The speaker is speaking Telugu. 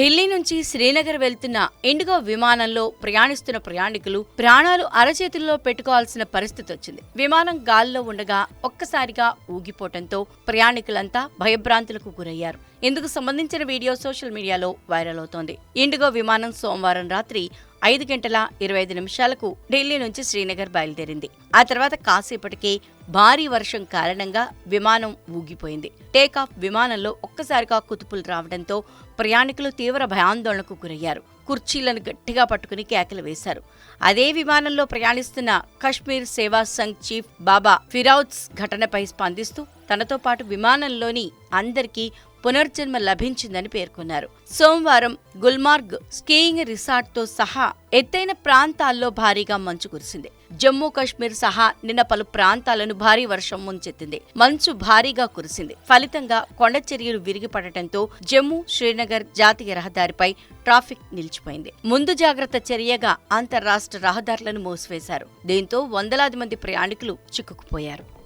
ఢిల్లీ నుంచి శ్రీనగర్ వెళ్తున్న ఇండిగో విమానంలో ప్రయాణిస్తున్న ప్రయాణికులు ప్రాణాలు అరచేతుల్లో పెట్టుకోవాల్సిన పరిస్థితి వచ్చింది. విమానం గాల్లో ఉండగా ఒక్కసారిగా ఊగిపోవటంతో ప్రయాణికులంతా భయభ్రాంతులకు గురయ్యారు. ఇందుకు సంబంధించిన వీడియో సోషల్ మీడియాలో వైరల్ అవుతోంది. ఇండిగో విమానం సోమవారం రాత్రి ఐదు గంటల ఇరవై ఐదు నిమిషాలకు ఢిల్లీ నుంచి శ్రీనగర్ బయలుదేరింది. ఆ తర్వాత కాసేపటికే భారీ వర్షం కారణంగా విమానం ఊగిపోయింది. టేకాఫ్ విమానంలో ఒక్కసారిగా కుతుపులు రావడంతో ప్రయాణికులు తీవ్ర భయాందోళనకు గురయ్యారు. కుర్చీలను గట్టిగా పట్టుకుని కేకలు వేశారు. అదే విమానంలో ప్రయాణిస్తున్న కశ్మీర్ సేవా సంఘ్ చీఫ్ బాబా ఫిరౌజ్ ఘటనపై స్పందిస్తూ తనతో పాటు విమానంలోని అందరికీ పునర్జన్మ లభించిందని పేర్కొన్నారు. సోమవారం గుల్మార్గ్ స్కీయింగ్ రిసార్ట్తో సహా ఎత్తైన ప్రాంతాల్లో భారీగా మంచు కురిసింది. జమ్మూ కాశ్మీర్ సహా నిన్న పలు ప్రాంతాలను భారీ వర్షం ముంచెత్తింది. మంచు భారీగా కురిసింది. ఫలితంగా కొండ చర్యలు విరిగిపడటంతో జమ్మూ శ్రీనగర్ జాతీయ రహదారిపై ట్రాఫిక్ నిలిచిపోయింది. ముందు జాగ్రత్త చర్యగా అంతర్రాష్ట్ర రహదారులను మూసివేశారు. దీంతో వందలాది మంది ప్రయాణికులు చిక్కుకుపోయారు.